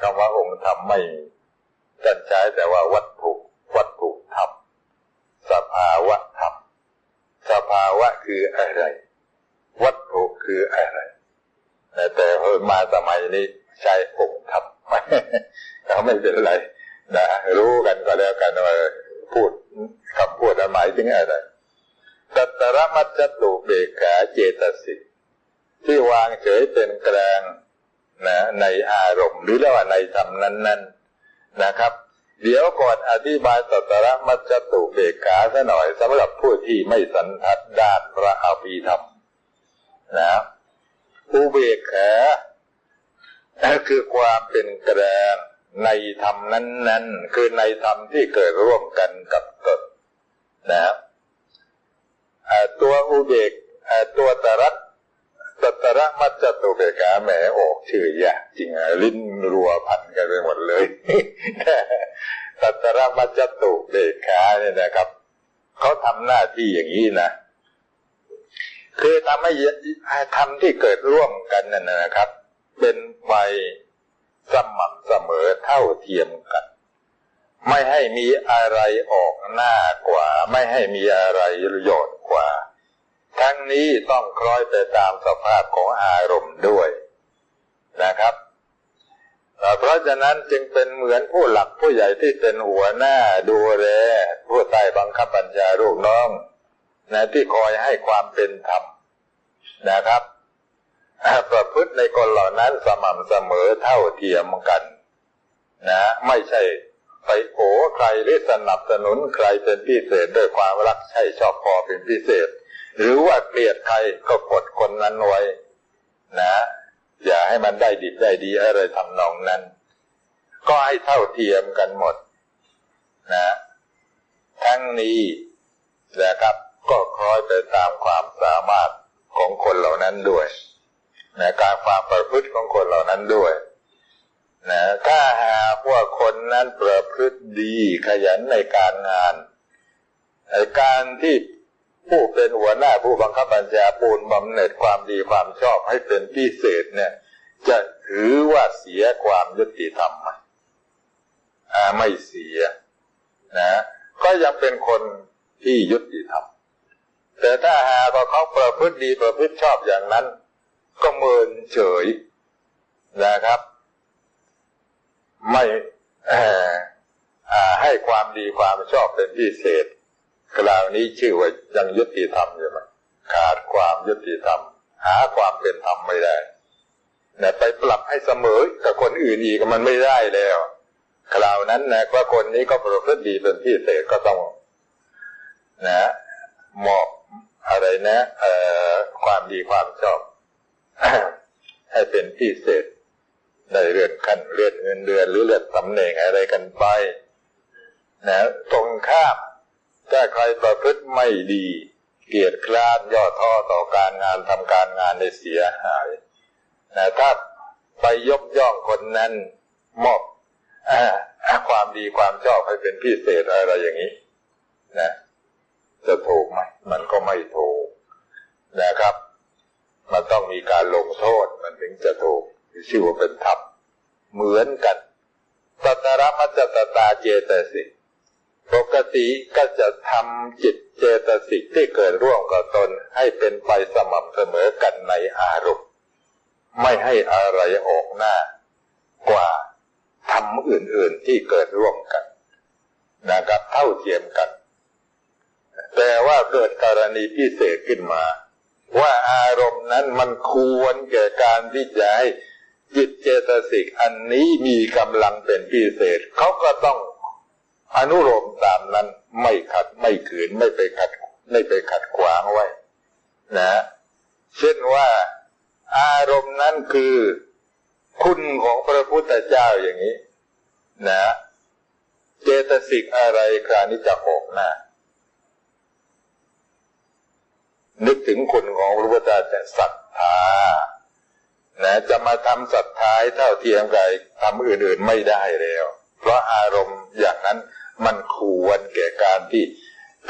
คำว่าองค์ธรรมไม่กันใช้แต่ว่าวัตถุวัตถุธรรมสภาวะธรรมสภาวะคืออะไร วัตถุคืออะไร แต่เพิ่มาสมัยนี้ใช้องค์ธรรมเราไม่เป็นไรนะรู้กันก็แล้วกันว่าพูดคำพูดหมายถึงอะไรตัตระมัจจตุเบกขาเจตสิกที่วางเฉยเป็นกลาง นะในอารมณ์หรือเรียกว่าในธรรมนั้นๆนะครับ เดี๋ยวก่อนอธิบายตัตระมัจจตุเบกขาซะหน่อยสำหรับผู้ที่ไม่สันทัดด้านพระอภิธรรมนะอุเบกขาคือความเป็นกลางในธรรมนั้น ๆ คือในธรรมที่เกิดร่วมกันกับตนนะตัวอุเบกตัวตรัต ตัตระมัจจตุเบกาแหมออกชื่อยากจริงลิ้นรัวพันกันไปหมดเลยตัตระมัจจตุเบกาเนี่ยนะครับเขาทำหน้าที่อย่างนี้นะคือทำให้ทำที่เกิดร่วมกันนั่นนะครับ เป็นไปสม่ำเสมอเท่าเทียมกัน ไม่ให้มีอะไรออกหน้ากว่า ไม่ให้มีอะไรโยดกว่า ทั้งนี้ต้องคล้อยไปตามสภาพของอารมณ์ด้วยนะครับ เพราะฉะนั้นจึงเป็นเหมือนผู้หลักผู้ใหญ่ที่เป็นหัวหน้าดูแลผู้ใต้บังคับบัญชาลูกน้องนะที่คอยให้ความเป็นธรรมนะครับประพฤติในคนเหล่านั้นสม่ำเสมอเท่าเทียมกัน นะ ไม่ใช่ไปโอใครหรือสนับสนุนใครเป็นพิเศษด้วยความรักใช่ชอบพอเป็นพิเศษ หรือว่าเกลียดใครก็กดคนนั้นไว้ นะ อย่าให้มันได้ดีได้ดีอะไรทำนองนั้น ก็ให้เท่าเทียมกันหมด นะ ทั้งนี้นะครับ ก็คล้อยไปตามความสามารถของคนเหล่านั้นด้วยนะการความประพฤติของคนเหล่านั้นด้วยนะถ้าหากว่าคนนั้นประพฤติดีขยันในการงาน การที่ ผู้เป็นหัวหน้าผู้บังคับบัญชาปูนบำเหน็จความดีความชอบให้เป็นพิเศษเนี่ย จะถือว่าเสียความยุติธรรมไหมอ่าไม่เสีย นะ ก็ยังเป็นคนที่ยุติธรรมแต่ถ้าหากว่าเขาประพฤติดีประพฤติชอบอย่างนั้น ก็เมินเฉยนะครับ ไม่ให้ความดีความชอบเป็นพิเศษ กล่าวนี้ชื่อว่ายังยุติธรรมอยู่ไหมขาดความยุติธรรม หาความเป็นธรรมไม่ได้นะไปปรับให้เสมอกับคนอื่นอีกมันไม่ได้แล้วคราวนั้นนะว่าคนนี้ก็ประพฤติดีเป็นพิเศษก็ต้อง นะมอบอะไรนะเอ่อความดีความชอบ ให้เป็นพิเศษได้เลื่อนขั้นเลื่อนเงินเดือนหรือเลื่อนตำแหน่งอะไรกันไป นะตรงข้าม ถ้าใครประพฤติไม่ดี เกียรติคร้านย่อท้อต่อการงานทำการงานในเสียหายนะถ้าไปยกย่องคนนั้นมอบอความดีความชอบให้เป็นพิเศษอะไรอย่างนี้นะจะถูกไหมมันก็ไม่ถูกนะครับ มันต้องมีการลงโทษมันถึงจะถูกชื่อว่าเป็นธรรมเหมือนกันตัตระมัจจตตาเจตสิก ปกติก็จะทำจิตเจตสิกที่เกิดร่วมกับตนให้เป็นไปสม่ำเสมอกันในอารมณ์ ไม่ให้อะไรออกหน้า กว่าทำอื่นๆที่เกิดร่วมกันนะครับเท่าเทียมกัน แต่ว่าเกิดกรณีพิเศษขึ้นมา ว่าอารมณ์นั้นมันควรแก่การที่จะให้จิตเจตสิกอันนี้มีกำลังเป็นพิเศษเขาก็ต้อง อนุโลมตามนั้นไม่ขัดไม่ขืนไม่ไปขัด ไม่ไปขัดขวางไว้ นะ เช่นว่าอารมณ์นั้นคือคุณของพระพุทธเจ้าอย่างนี้ นะ เจตสิกอะไรครานี้จะออกหน้านึกถึงคุณของพระพุทธเจ้าศรัทธานะจะมาทำศรัทธาเท่าเทียมกับทำอื่นๆไม่ได้แล้ว เพราะอารมณ์อย่างนั้น มันควรแก่การที่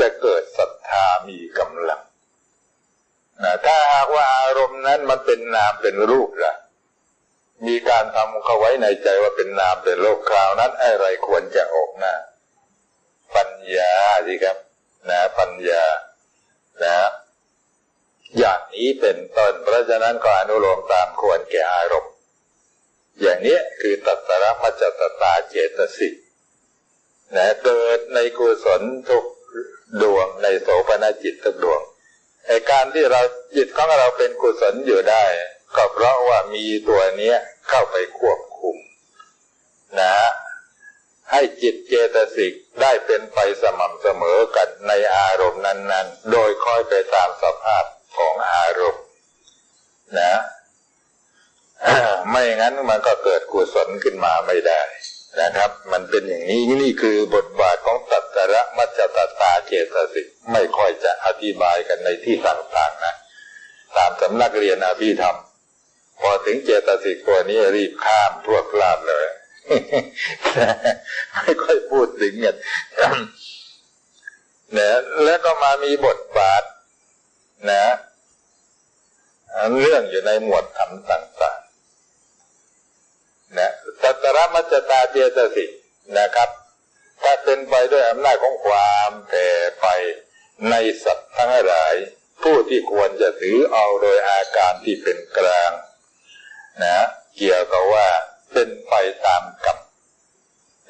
จะเกิดศรัทธามีกำลังนะถ้าหากว่าอารมณ์นั้นมันเป็นนามเป็นรูปล่ะ มีการทำเขาไว้ในใจว่าเป็นนามเป็นโลกคราวนั้นอะไรควรจะออกหน้า ปัญญาสิครับ นะ ปัญญา นะ อย่างนี้เป็นต้นเพราะฉะนั้นก็อนุโลมตามควรแก่อารมณ์ อย่างนี้คือตัตระมัจจตตาเจตสิก นะเกิดในกุศลทุกดวงในโสภณจิตทุกดวงไอการที่เราจิตของเราเป็นกุศลอยู่ได้ ก็เพราะว่ามีตัวเนี้ยเข้าไปควบคุม นะ ให้จิตเจตสิกได้เป็นไปสม่ำเสมอกันในอารมณ์นั้น ๆ โดยคอยไปตามสภาพของอารมณ์ นะ ไม่งั้นมันก็เกิดกุศลขึ้นมาไม่ได้ นะครับ มันเป็นอย่างนี้นี่คือบทบาทของตัตระมัจจตตาเจตสิกไม่ค่อยจะอธิบายกันในที่ต่างๆนะตามสำนักเรียนอภิธรรม พอถึงเจตสิกตัวนี้รีบข้ามพวกลาดเลย ไม่ค่อยพูดถึงกันเนี่ยแล้วก็มามีบทบาท นะ เรื่องอยู่ในหมวดธรรมต่าง ระมัจจตาเจตสิกนะครับ ถ้าเป็นไปด้วยอำนาจของความแผ่ไปในสัตว์ทั้งหลาย ผู้ที่ควรจะถือเอาโดยอาการที่เป็นกลางนะเกี่ยวกับว่าเป็นไปตามกรรม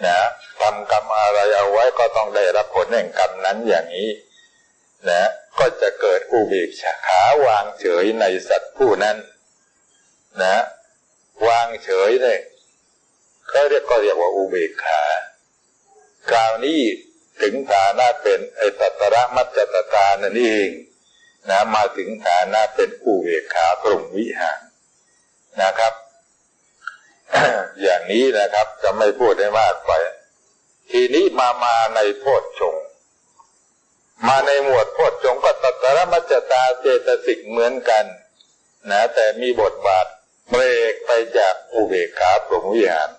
นะทำกรรมอะไรเอาไว้ก็ต้องได้รับผลแห่งกรรมนั้นอย่างนี้นะก็จะเกิดอุเบกขาวางเฉยในสัตว์ผู้นั้นนะวางเฉยเนี่ย เขาเรียกก็เรียกว่าอุเบกขาคราวนี้ถึงฐานะเป็นไอตัตระมัจจตตานั่นเองนะมาถึงฐานะเป็นอุเบกขาปรุงวิหารนะครับ อย่างนี้นะครับจะไม่พูดได้มากไป ทีนี้มามาในโพชฌงมาในหมวดโพชฌงก็ตัตระมัจจตาเจตสิกเหมือนกันนะแต่มีบทบาทเบรกไปจากอุเบกขาปรุงวิหาร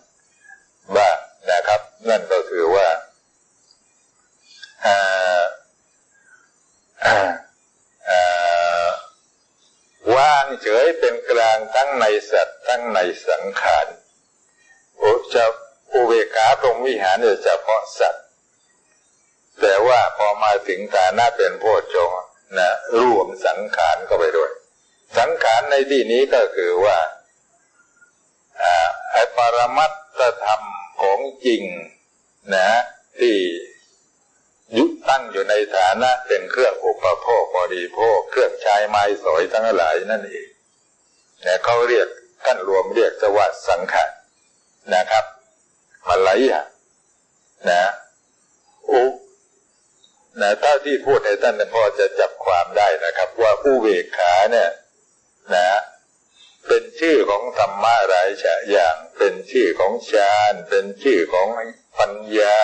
บ้างนะครับ นั่นก็คือว่าว่างเฉยเป็นกลางทั้งในสัตว์ทั้งในสังขารอุจะอุเบกขาตรงวิหารเนี่ยเฉพาะสัตว์ แต่ว่าพอมาถึงฐานะเป็นโพชฌงนะรวมสังขารก็ไปด้วย สังขารในที่นี้ก็คือว่าไอปรมัตธรรม ของจริงนะที่ยุตั้งอยู่ในฐานะเป็นเครื่องอุปโภคบริโภค เครื่องใช้ไม้สอยทั้งหลายนั่นเองนี่ยเขาเรียกท่านรวมเรียกสวัสดสังขารนะครับมาไหลอะนะอุนะถ้าที่พูดให้ท่านพอจะจับความได้นะครับ ว่าอุเบกขาเนี่ย นะ เป็นชื่อของธรรมะหลายอย่างเป็นชื่อของฌานเป็นชื่อของปัญญา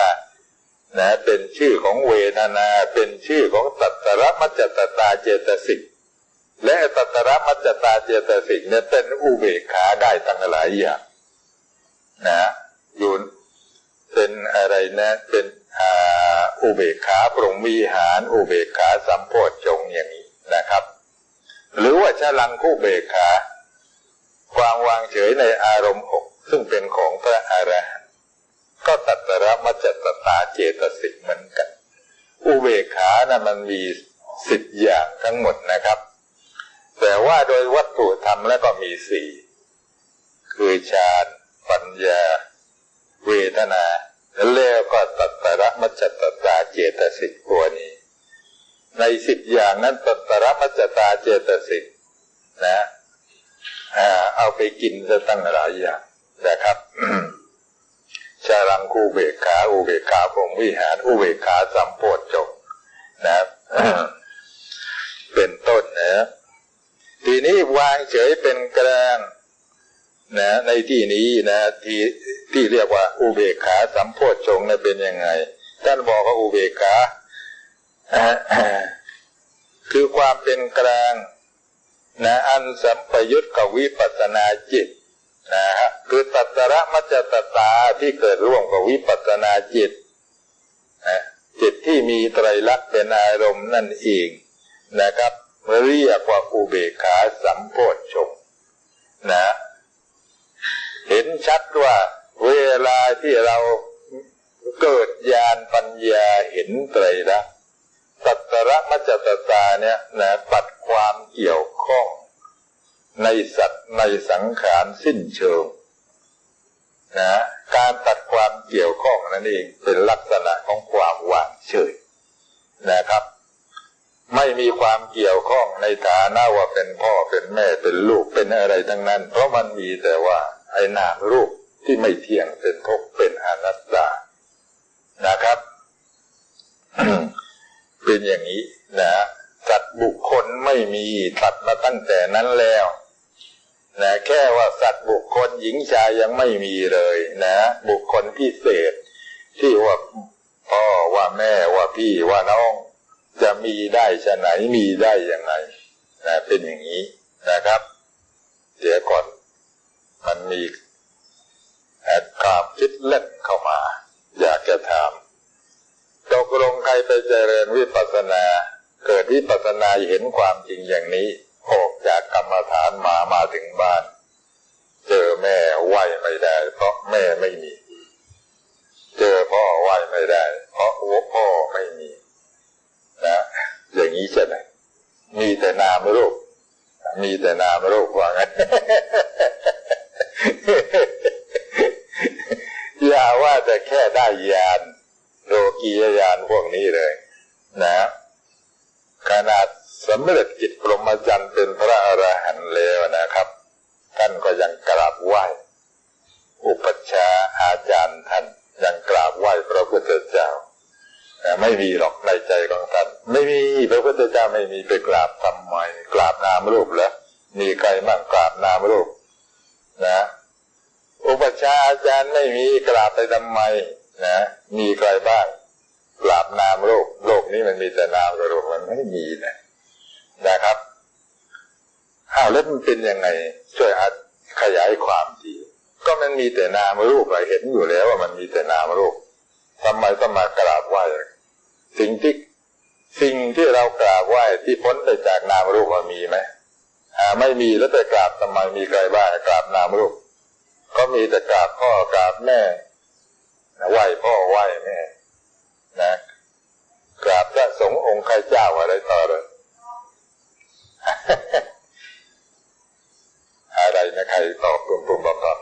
นะเป็นชื่อของเวทนา เป็นชื่อของตัตระมัจจตตาเจตสิกและตัตระมัจจตาเจตสิกเนี่ยเป็นอุเบกขาได้ทั้งหลายอย่างนะอยู่เป็นอะไรนะเป็นอุเบกขาปรงวิหารอุเบกขาสัมโพธจงอย่างนี้นะครับ หรือว่าชลังคู่เบกขา ความวางเฉยในอารมณ์หกซึ่งเป็นของพระอรหันต์ก็ตัตระมัจตตาเจตสิกเหมือนกัน อุเบกขานะ่ะมันมีสิบอย่างทั้งหมดนะครับ แต่ว่าโดยวัตถุธรรมแล้วก็มีสี่คือฌานปัญญา เวทนาแล้วก็ตัตระมัจตตาเจตสิกตัวนี้ ในสิบอย่างนั้นตัตระมัจจตาเจตสิกนะ เอาไปกินจะตั้งหลายอย่างนะครับชาลังคูเบกขาอุเบกขาผงวิหารอุเบกขาสัมโพธจบนะเป็นต้นนะทีนี้วางเฉยเป็นกลางนะในที่นี้นะที่ที่เรียกว่าอุเบกขาสัมโพธชงนะเป็นยังไงท่านบอกว่าอุเบกขาคือความเป็นกลาง นะอันสัมปยุตกับวิปัสนาจิตนะฮะคือตัตระมัจจตตาที่เกิดร่วมกับวิปัสนาจิตนะจิตที่มีไตรลักษณ์เป็นอารมณ์นั่นเองนะครับเรียกว่าอุเบกขาสัมโพชฌงนะ เห็นชัดว่าเวลาที่เราเกิดญาณปัญญาเห็นไตรลักษณ์ ตัตระมัจจตตาเนี่ยนะตัดความเกี่ยวข้อง ในสัตว์ในสังขารสิ้นเชิงนะการตัดความเกี่ยวข้องนั่นเองเป็นลักษณะของความวางเฉยนะครับ ไม่มีความเกี่ยวข้องในฐานะว่าเป็นพ่อเป็นแม่เป็นลูกเป็นอะไรทั้งนั้น เพราะมันมีแต่ว่าไอ้นามรูปที่ไม่เที่ยงเป็นทุกข์เป็นอนัตตานะครับ เป็นอย่างนี้นะสัตว์บุคคลไม่มีตัดมาตั้งแต่นั้นแล้วนะแค่ว่าสัตว์บุคคลหญิงชายยังไม่มีเลยนะ บุคคลพิเศษ ที่ว่าพ่อว่าแม่ว่าพี่ว่าน้อง จะมีได้ชะไหนมีได้ยังไงนะเป็นอย่างนี้นะครับเดี๋ยวก่อน มันมีแอดความคิดเล่นเข้ามา อยากจะถาม ตกลงใครไปเจริญวิปัสสนา เกิดวิปัสสนาเห็นความจริงอย่างนี้ ออกจากกรรมฐานมามาถึงบ้าน เจอแม่ไหวไม่ได้ เพราะแม่ไม่มี เจอพ่อไหวไม่ได้ เพราะหัวพ่อไม่มีนะ อย่างนี้ใช่ไหมมีแต่นามรูปมีแต่นามรูปว่างั้นอย่าว่าแต่แค่ได้ยาน โลกียญาณพวกนี้เลย นะขนาดสำเร็จจิตปรมจันทร์เป็นพระอรหันต์แล้วนะครับ ท่านก็ยังกราบไหว้ อุปัชฌาย์อาจารย์ท่านยังกราบไหว้พระพุทธเจ้าแต่ไม่มีหรอกในใจของท่าน ไม่มีพระพุทธเจ้าไม่มีไปกราบทำไมกราบนามรูปแล้วมีใครบ้างกราบนามรูปนะ อุปชาอาจารย์ไม่มีกราบไปทำไม นะ มีใครบ้างกราบนามโลก โลกนี้มันมีแต่นามกับรูปมันไม่มีนะนะครับอ้าวแล้วมันเป็นยังไง ช่วยขยายความทีก็มันมีแต่นามรูปเราเห็นอยู่แล้วว่ามันมีแต่นามรูปทำไมต้องมากราบไหว้สิ่งที่สิ่งที่เรากราบไหว้ที่พ้นไปจากนามรูปมันมีไหมอ่าไม่มีแล้วแต่กราบทำไมมีใครบ้างกราบนามรูป ก็มีแต่กราบพ่อกราบแม่ ไหว้พ่อไหว้แม่นะกราบพระสงฆ์องค์ใครเจ้าอะไรต่อเลยอะไรนะใครตอบปุ่มปุ่มบอกก่อน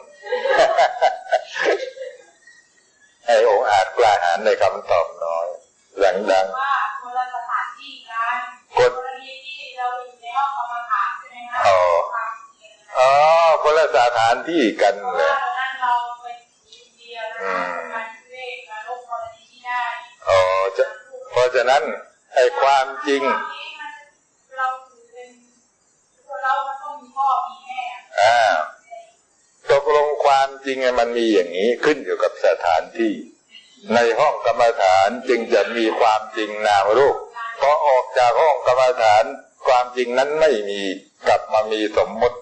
ไอ้องค์อาจกล้าหาญในคำตอบน้อยดังดังว่าคนละสถานที่กันคนละที่ที่เราอยู่ในห้องกรรมฐานใช่ไหมคะอ๋ออ๋อคนละสถานที่กันเลย ฉะนั้นไอ้ความจริงอ่าตกลงความจริงมันมีอย่างนี้ขึ้นอยู่กับสถานที่ ในห้องกรรมฐานจึงจะมีความจริงนามรูปพอออกจากห้องกรรมฐานความจริงนั้นไม่มีกลับมามีสมมติ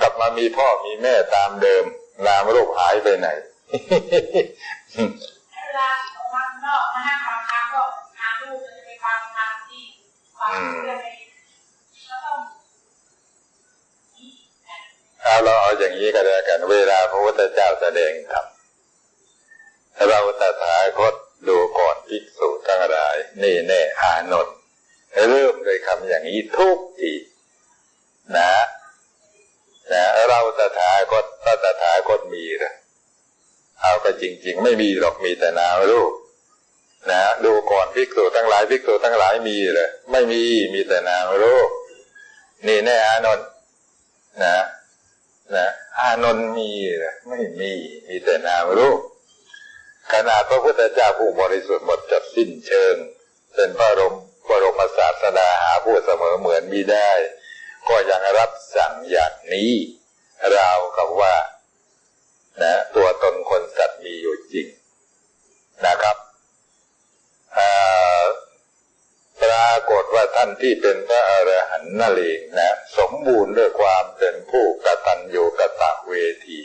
กลับมามีพ่อมีแม่ตามเดิม นามรูปหายไปไหนนอกมานั่งฟังทางก็ทางลูกจะไปฟังทางที่ ฟังเพื่อนก็ต้าเราเอาอย่างนี้ก็แล้กันเวลาพระพุทธเจ้าแสดงธรรมเราตถาคตดูก่อนภิกษุทั้งหลาย นี่แน่อานนท์เริ่มโดยคำอย่างนี้ทุกทีนะนะเราตถาคตตถาคตมีหรอเอาก็จริง ๆ ไม่มีหรอกมีแต่นามรูป นะดูก่อนภิกษุทั้งหลายภิกษุทั้งหลายมีเลยไม่มีมีแต่นามรูปนี่แน่อานนท์นะนะอานนท์มีเลยไม่มีมีแต่นามรูปขนาดพระพุทธเจ้าผู้บริสุทธิ์หมดจดสิ้นเชิงเป็นพระรมบระรมศาสดาหาผู้เสมอเหมือนมีได้ ก็ยังรับสั่งอย่างนี้รากับว่า นะ ตัวตนคนสัตว์มีอยู่จริงนะครับป รากฏว่าท่านที่เป็นพระอรหันต์นั่นเองนะ สมบูรณ์ด้วยความเป็นผู้กตัญญูกตะเวที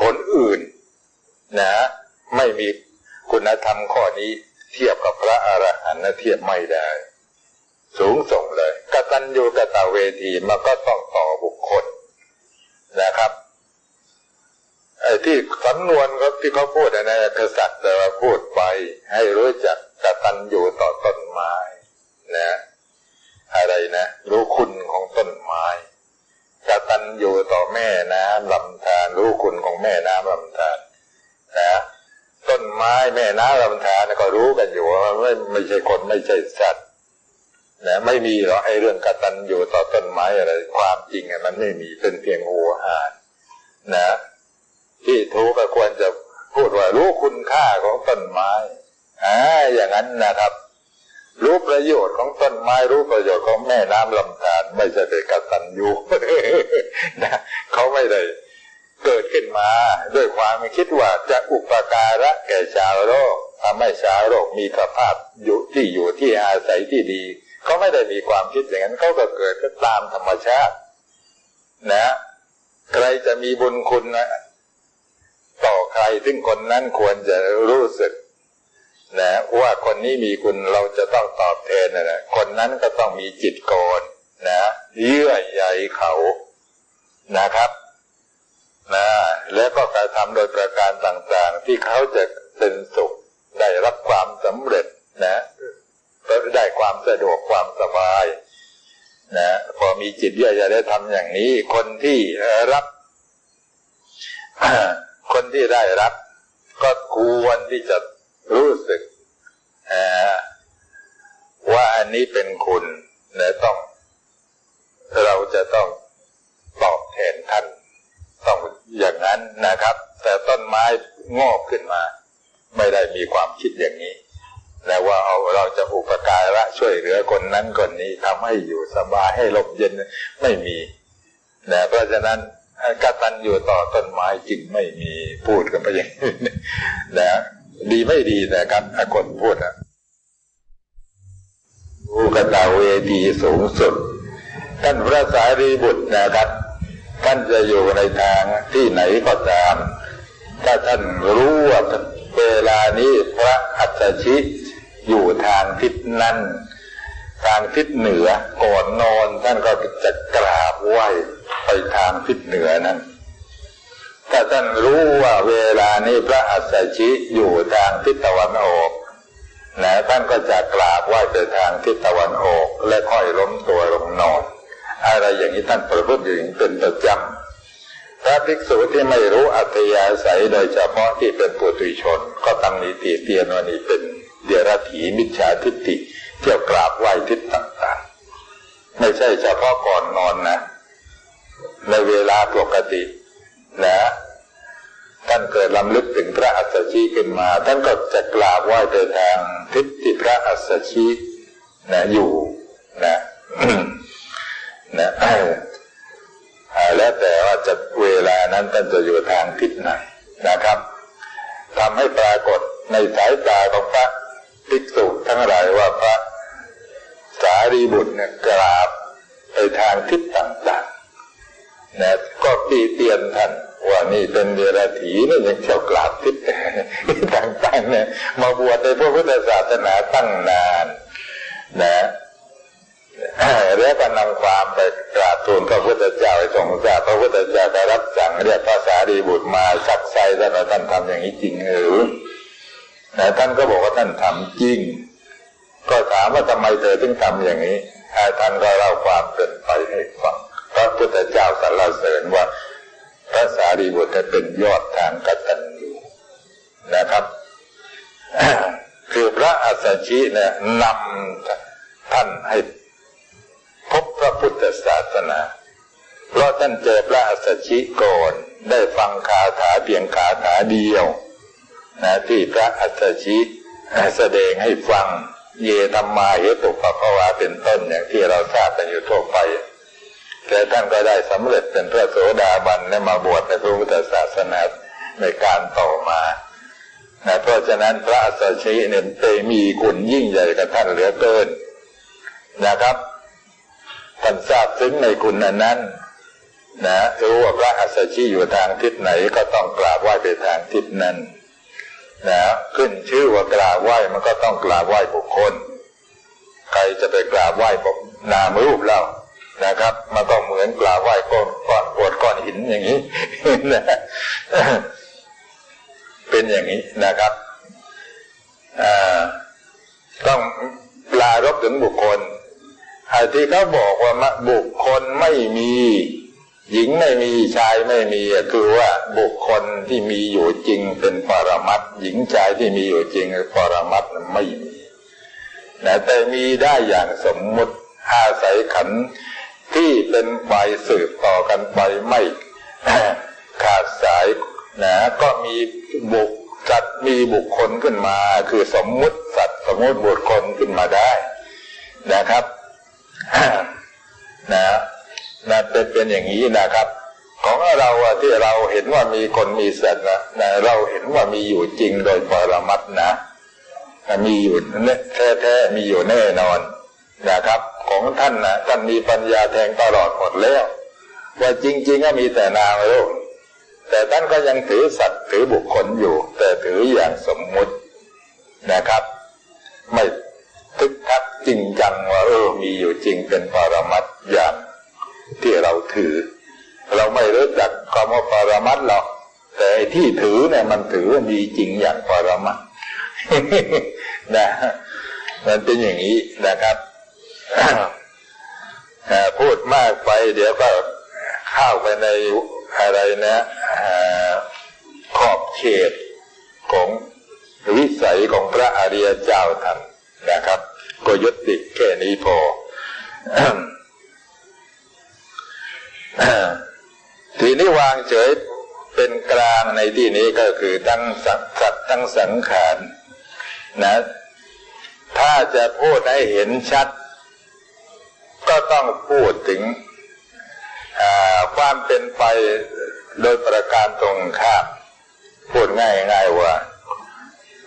คนอื่น นะ ไม่มีคุณธรรมข้อนี้เทียบกับพระอรหันต์นะเทียบไม่ได้ สูงส่งเลยกตัญญูกตะเวทีมันก็ต้องต่อบุคคลนะครับ ไอ้ที่สำนวนเขาที่เขาพูดนะกษัตริย์แต่ว่าพูดไป ให้รู้จักกตัญญูต่อต้นไม้นะ อะไรนะ รู้คุณของต้นไม้กตัญญูต่อแม่น้ำลำธารรู้คุณของแม่น้ำลำธารนะต้นไม้แม่น้ำลำธารก็รู้กันอยู่ว่าไม่ไม่ใช่คนไม่ใช่สัตว์นะไม่มีหรอกไอ้เรื่องกตัญญูต่อต้นไม้อะไร ความจริงมันไม่มีเป็นเพียงหัวหาดนะ ที่ทูก็ควรจะพูดว่ารู้คุณค่าของต้นไม้อ่าอย่างนั้นนะครับ รู้ประโยชน์ของต้นไม้รู้ประโยชน์ของแม่น้ำลำธารไม่ใช่เป็นกตัญญูนะเขาไม่ได้เกิดขึ้นมาด้วยความคิดว่าจะอุปการะแก่ชาวโลกทำให้ชาวโลกมีสภาพอยู่ที่อยู่ที่อาศัยที่ดีเขาไม่ได้มีความคิดอย่างนั้นเขาก็เกิดขึ้นตามธรรมชาติ นะ ใครจะมีบุญคุณนะ ใคร ซึ่งคนนั้นควรจะรู้สึกนะว่าคนนี้มีคุณเราจะต้องตอบแทนนะคนนั้นก็ต้องมีจิตโกนนะเยื่อใยเขานะครับนะแล้วก็การทำโดยประการต่างๆ ที่เขาจะเป็นสุข ได้รับความสำเร็จนะได้ความสะดวกความสบายนะพอมีจิตเยื่อใยได้ทำอย่างนี้ คนที่รับ ที่ได้รับ ก็ควรที่จะรู้สึกว่าอันนี้เป็นคุณและต้อง เราจะต้องตอบแทนท่านต้องอย่างนั้นนะครับ แต่ต้นไม้งอกขึ้นมา ไม่ได้มีความคิดอย่างนี้แต่ว่าเอาเราจะอุปการะช่วยเหลือคนนั้นคนนี้ทำให้อยู่สบายให้ลมเย็นไม่มีนะเพราะฉะนั้น กตัญญูต่อต้นไม้จริงไม่มีพูดกันไปอย่างนี้นะดีไม่ดีนะครับคนพูดอะผู้กตาเวทีสูงสุดท่านพระสารีบุตรนะครับ ท่านจะอยู่ในทางที่ไหนก็ตาม ถ้าท่านรู้ว่าเวลานี้พระอัจฉริอยู่ทางทิศนั้น ทางทิศเหนือก่อนนอนท่านก็จะกราบไหว้ไปทางทิศเหนือนั้นถ้าท่านรู้ว่าเวลานี้พระอัสสชิอยู่ทางทิศตะวันออกนะท่านก็จะกราบไหว้ไปทางทิศตะวันออก และค่อยล้มตัวลงนอน อะไรอย่างนี้ท่านประพฤติอย่างเป็นประจำพระภิกษุที่ไม่รู้อัตยาศัยโดยเฉพาะที่เป็นปุถุชน ก็ตั้งนิติเตียนว่านี่เป็นเดียรถีมิจฉาทิฏฐิ เที่ยวกราบไหว้ทิศต่างๆ ไม่ใช่เฉพาะก่อนนอนนะ ในเวลาปกตินะท่านเกิดลำลึกถึงพระอัสสชีขึ้นมาท่านก็จะกราบไหว้ไปทางทิศที่พระอัสสชีนะอยู่นะนะแล้วแต่ว่าจะเวลานั้นท่านจะอยู่ทางทิศไหนนะครับทำให้ปรากฏในสายตาของพระภิกษุทั้งหลายว่าพระ รีบุตรเนี่ยกราบไปทางทิศต่างๆนะก็ตีเตียนท่านว่านี่เป็นเดรัจฉีนี่ยังเชี่ยวกราบทิศต่างๆเนี่ยมาบวชในพระพุทธศาสนาตั้งนาน นะแล้วก็นำความไปกราบทูลพระพุทธเจ้าทรงทราบพระพุทธเจ้าได้รับสั่งเรียกภาษาดีบุตรมาสักไซท่านว่าท่านทำอย่างนี้จริงหรือแต่ท่านก็บอกว่าท่านทำจริง ก็ถามว่าทำไมเธอถึงทำอย่างนี้ท่านก็เล่าความเป็นไปให้ฟังพระพุทธเจ้าสรรเสริญว่าพระสารีบุตรเป็นยอดทางกตัญญูนะครับ คือพระอัสสชิเนี่ยนำท่านให้พบพระพุทธศาสนา เพราะท่านเจอพระอัสสชิก่อนได้ฟังคาถาเพียงคาถาเดียวนะที่พระอัสสชิแสดงให้ฟัง เยธรรมาเหตุปะภาวาเป็นต้นอย่างที่เราทราบกันอยู่ทั่วไป แต่ท่านก็ได้สำเร็จเป็นพระโสดาบันและมาบวชในพระพุทธศาสนาในการต่อมานะเพราะฉะนั้นพระอัสสชิเนี่ยเตมีคุณยิ่งใหญ่กับท่านเหลือเกินนะครับท่านทราบซึ้งในคุณนั้นนะรู้ว่าพระอัสสชิอยู่ทางทิศไหนก็ต้องกราบไหว้ไปทางทิศนั้น นะขึ้นชื่อว่ากราบไหว้มันก็ต้องกราบไหว้บุคคล ใครจะไปกราบไหว้นามรูปเล่านะครับ มันก็เหมือนกราบไหว้ก้อนก้อนปวดก้อนหินอย่างนี้นะเป็นอย่างนี้นะครับต้องปลารบถึงบุคคลไอ้ที่เขาบอกว่าบุคคลไม่มี หญิงไม่มีชายไม่มีคือว่าบุคคลที่มีอยู่จริงเป็นปรมัตหญิงชายที่มีอยู่จริงปรมัตไม่มีนะแต่มีได้อย่างสมมุติอาศัยขันที่เป็นใบสืบต่อกันไปไม่ขาดสายนะก็มีบุคจัดมีบุคคลขึ้นมา คือสมมุติสัตว์สมมุติบุคคลขึ้นมาได้นะครับนะ นะเป็นเป็นอย่างนี้นะครับ ของเราที่เราเห็นว่ามีคนมีสัตว์นะนะเราเห็นว่ามีอยู่จริงโดยปรมัตนะมีอยู่แท้แท้มีอยู่แน่นอนนะครับ ของท่านนะท่านมีปัญญาแทงตลอดหมดแล้ว ว่าจริง ๆ ก็มีแต่นามโลกแต่ท่านก็ยังถือสัตว์ถือบุคคลอยู่ แต่ถืออย่างสมมุตินะครับ ไม่ทึกทักจริงจังว่าเออมีอยู่จริงเป็นปรมัตอย่าง ที่เราถือ เราไม่รู้จักคำว่าปรมัตหรอกแต่ที่ถือเนี่ยมันถือว่ามีจริงอย่างปรมัตนะมันเป็นอย่างนี้นะครับพูดมากไป เดี๋ยวก็เข้าไปในอะไรนะขอบเขตของวิสัยของพระอริยเจ้าท่านนะครับ ก็ยุติแค่นี้พอ ทีนี้วางเฉยเป็นกลางในที่นี้ก็คือทั้งสัตว์ทั้งสังขารนะ ถ้าจะพูดให้เห็นชัด ก็ต้องพูดถึงความเป็นไปโดยประการตรงข้ามพูดง่ายๆว่า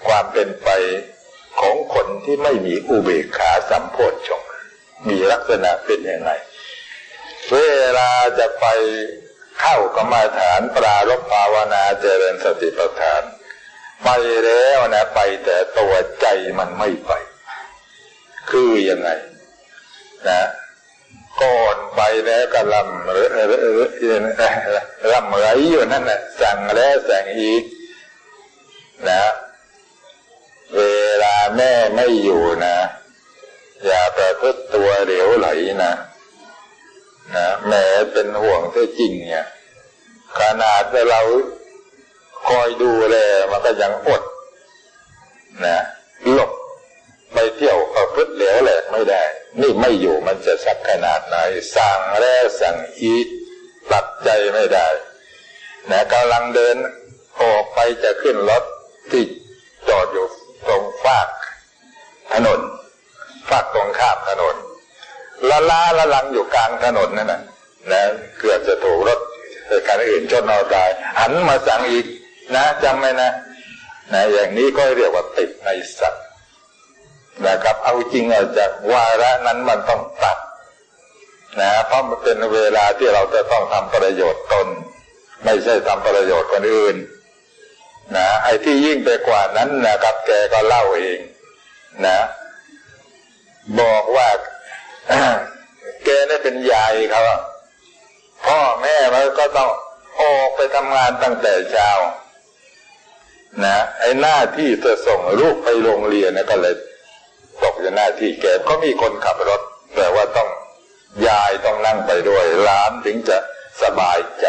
ความเป็นไปของคนที่ไม่มีอุเบกขาสัมโพชฌงมีลักษณะเป็นยังไง เวลาจะไปเข้ากรรมาฐานปรารบภาวนาเจริญสติปัฏฐาน ไปแล้วนะไปแต่ตัวใจมันไม่ไป คือยังไง นะก่อนไปแล้วก็ลำลำไหลอยู่นั่นแหละสั่งแล้วสั่งอีกนะ เวลาแม่ไม่อยู่นะ อย่าประพฤติตัวเหลวไหลนะ นะแม่เป็นห่วงที่จริงเนี่ยขนาดเราคอยดูแลมันก็ยังอดนะหลบไปเที่ยวประพฤติเหลวแหลกไม่ได้ นี่ไม่อยู่มันจะสักขนาดไหน สั่งแล้วสั่งอีตัดใจไม่ได้นะกำลังเดินออกไปจะขึ้นรถที่จอดอยู่ตรงฟากถนนฟากตรงข้ามถนน ละล้าละลังอยู่กลางถนนนั่นนะนะเกือบจะถูกรถเหตุการณ์อื่นชนเอาตายหันมาสั่งอีก นะจำไว้นะนะอย่างนี้ก็เรียกว่าติดในสัตว์นะครับ เอาจริงเอาจากวาระนั้นมันต้องตัดนะเพราะมันเป็นเวลาที่เราจะต้องทำประโยชน์ตน ไม่ใช่ทำประโยชน์คนอื่นนะไอ้ที่ยิ่งไปกว่านั้นนะครับ แกก็เล่าเอง นะ บอกว่า แกนี่เป็นยายเขาพ่อแม่มันก็ต้องออกไปทำงานตั้งแต่เช้านะไอ้หน้าที่จะส่งลูกไปโรงเรียนนะก็เลยตกอยู่หน้าที่แกก็มีคนขับรถ แต่ว่าต้องยายต้องนั่งไปด้วยล้านถึงจะสบายใจ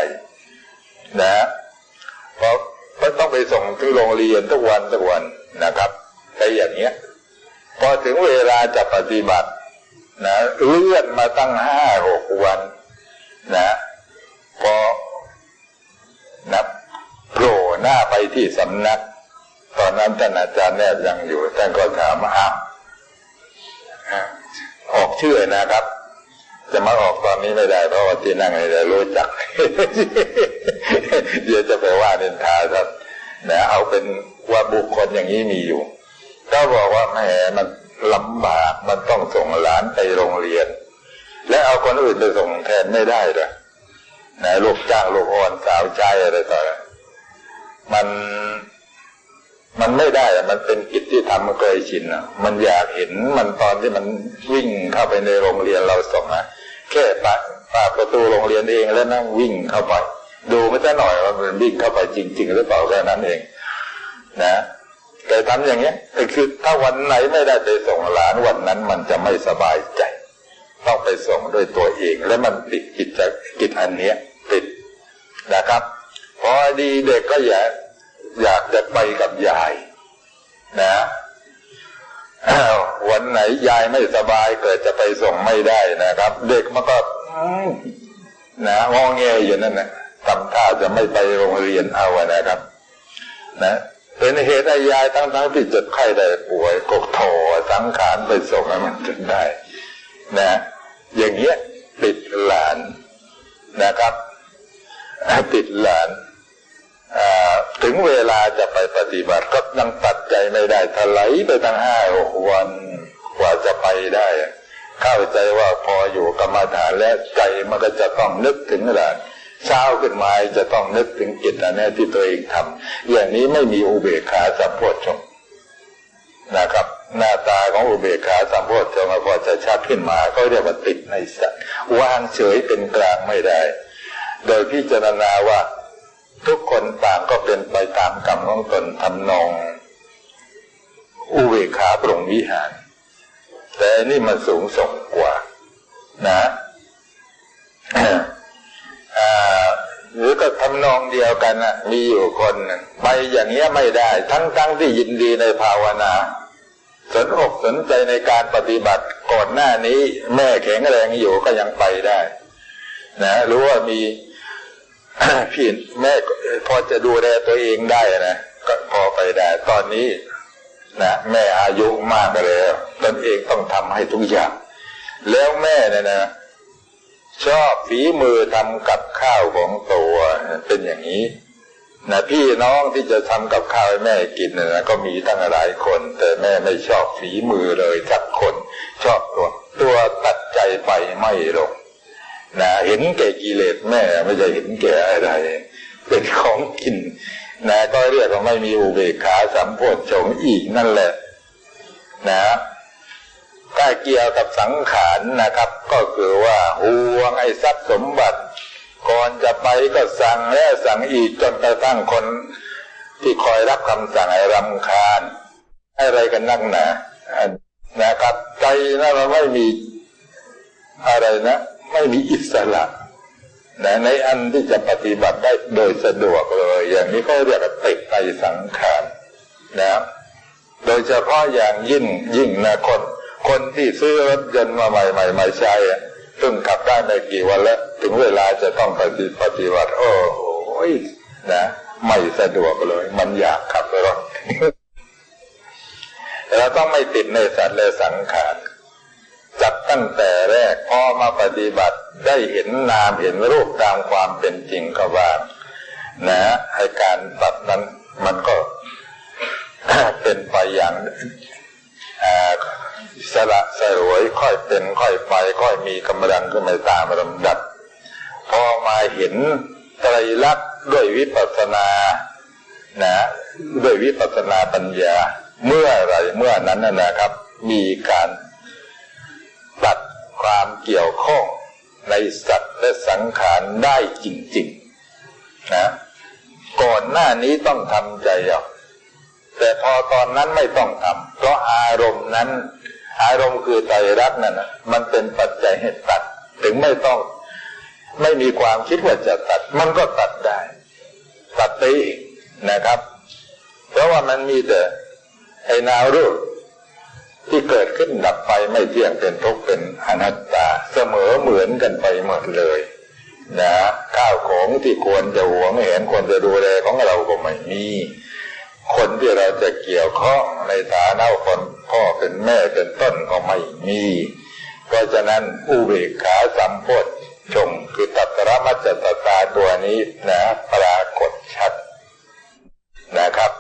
นะเพราะก็ต้องไปส่งที่โรงเรียนทุกวันทุกวันนะครับไอ้อย่างเงี้ย พอถึงเวลาจะปฏิบัติ นะเลื่อนมาตั้งห้าหกวัน นะพอนับโผล่หน้าไปที่สำนัก ตอนนั้นท่านอาจารย์แนบยังอยู่ท่านก็ถามอ้าวออกชื่อนะครับ จะมาออกตอนนี้ไม่ได้ เพราะว่าที่นั่งไม่ได้รู้จัก เดี๋ยวจะไปว่าเนินทาครับนะเอาเป็นว่าบุคคลอย่างนี้มีอยู่ ก็บอกว่าแหมมัน ลำบากมันต้องส่งหลานไปโรงเรียน และเอาคนอื่นไปส่งแทนไม่ได้เลยนะลูกจ้างลูกอ่อนสาวใจอะไรต่ออะไรมันมันไม่ได้มันเป็นกิจที่ทำมันเคยชินอะ มันอยากเห็นมันตอนที่มันวิ่งเข้าไปในโรงเรียนเราส่งอะแค่ปะปาประตูโรงเรียนเองแล้วนั่งวิ่งเข้าไป ดูไม่ใช่หน่อยว่ามันวิ่งเข้าไปจริง ๆ หรือเปล่าแค่นั้นเอง นะ แต่ทำอย่างเงี้ยคือถ้าวันไหนไม่ได้ไปส่งหลานวันนั้นมันจะไม่สบายใจต้องไปส่งด้วยตัวเอง แล้วมันติดกิจกิจอันเนี้ยติดนะครับพอดีเด็กก็อยากอยากจะไปกับยาย นะวันไหนยายไม่สบายเกิดจะไปส่งไม่ได้นะครับ เด็กมันก็นะงอแงอยู่นั่นนะทำท่าจะไม่ไปโรงเรียนเอาอะนะครับ นะ เป็นเหตุให้ยายทั้งทั้งที่เจ็บไข้ได้ป่วยกกโถสังขารไปส่งให้มันจนได้ นะ อย่างเงี้ยติดหลานนะครับติดหลานถึงเวลาจะไปปฏิบัติก็ยังตัดใจไม่ได้ถลายไปตั้งห้าหกวันกว่าจะไปได้ เข้าใจว่าพออยู่กรรมฐานแล้วใจมันก็จะต้องนึกถึงหลาน เช้าขึ้นมาจะต้องนึกถึงกิจอันนี้ที่ตัวเองทำอย่างนี้ไม่มีอุเบกขาสัมโพชงนะครับ หน้าตาของอุเบกขาสัมโพชงพอจะชัดขึ้นมาก็เรียกว่าติดในสัตว์วางเฉยเป็นกลางไม่ได้ โดยพิจารณาว่าทุกคนต่างก็เป็นไปตามกรรมของตนทำนอง อุเบกขาปรงวิหาร แต่นี่มันสูงส่งกว่า นะ หรือก็ทำนองเดียวกันนะมีอยู่คนหนึ่งไปอย่างเงี้ยไม่ได้ ทั้งทั้งที่ยินดีในภาวนา สนอกสนใจในการปฏิบัติก่อนหน้านี้ แม่แข็งแรงอยู่ก็ยังไปได้ นะรู้ว่ามีพี่แม่พอจะดูแลตัวเองได้นะก็พอไปได้ ตอนนี้นะแม่อายุมากแล้วตนเองต้องทำให้ทุกอย่าง แล้วแม่เนี่ยนะ ชอบฝีมือทำกับข้าวของตัวเป็นอย่างนี้นะพี่น้องที่จะทำกับข้าวให้แม่กินนะก็มีตั้งหลายคน แต่แม่ไม่ชอบฝีมือเลยสักคน ชอบตัว ตัวตัดใจไปไม่ลงนะเห็นแก่กิเลสแม่ไม่ใช่เห็นแก่อะไร เป็นของกินนะก็เรียกว่าไม่มีอุเบกขาสัมโพธชงอีกนั่นแหละ นะ ถ้าเกี่ยวกับสังขารนะครับ ก็คือว่าห่วงไอ้ทรัพย์สมบัติ ก่อนจะไปก็สั่งแล้วสั่งอีกจนกระทั่งคนที่คอยรับคำสั่งไอ้รำคาญอะไรกันนั่งหนานะครับใจนะเราไม่มีอะไรนะ ไม่มีอิสระนะในอันที่จะปฏิบัติได้โดยสะดวกเลย อย่างนี้ก็เรียกติดในสังขารนะ โดยเฉพาะอย่างยิ่งยิ่งนะคน คนที่ซื้อรถยนต์มาใหม่ๆไม่ใช่ซึ่งขับได้ไม่กี่วันแล้ว ถึงเวลาจะต้องปฏิปฏิบัติ โอ้โหนะไม่สะดวกเลย มันอยากขับรถเราต้องไม่ติดในสัตว์และสังขารจับตั้งแต่แรกพอมาปฏิบัติได้เห็นนามเห็นรูปตามความเป็นจริงก็ว่านะให้การตัดนั้นมันก็เป็นไปอย่าง สละสรวยค่อยเป็นค่อยไปค่อยมีกำลังขึ้นมาตามลำดับ พอมาเห็นไตรลักษณ์ด้วยวิปัสสนานะด้วยวิปัสสนาปัญญาเมื่อไรเมื่อนั้นนะครับ มีการตัดความเกี่ยวข้องในสัตว์และสังขารได้จริงๆนะก่อนหน้านี้ต้องทำใจเอาแต่พอตอนนั้นไม่ต้องทำเพราะอารมณ์นั้น อารมณ์คือใจรักนั่นนะมันเป็นปัจจัยให้ตัด ถึงไม่ต้องไม่มีความคิดว่าจะตัด มันก็ตัดได้ ตัดไปอีกนะครับ เพราะว่ามันมีแต่ไอ้นาวรูปที่เกิดขึ้นดับไปไม่เที่ยงเป็นทุกข์เป็นอนัตตา เสมอเหมือนกันไปหมดเลย นะข้าวของที่ควรจะหวงเห็นควรจะดูแลของเราก็ไม่มี คนที่เราจะเกี่ยวข้องในฐานะคนพ่อเป็นแม่เป็นต้นก็ไม่มี เพราะฉะนั้นอุเบกขาสัมโพธชงคือตัตระมัจจตตาตัวนี้นะปรากฏชัดนะครับ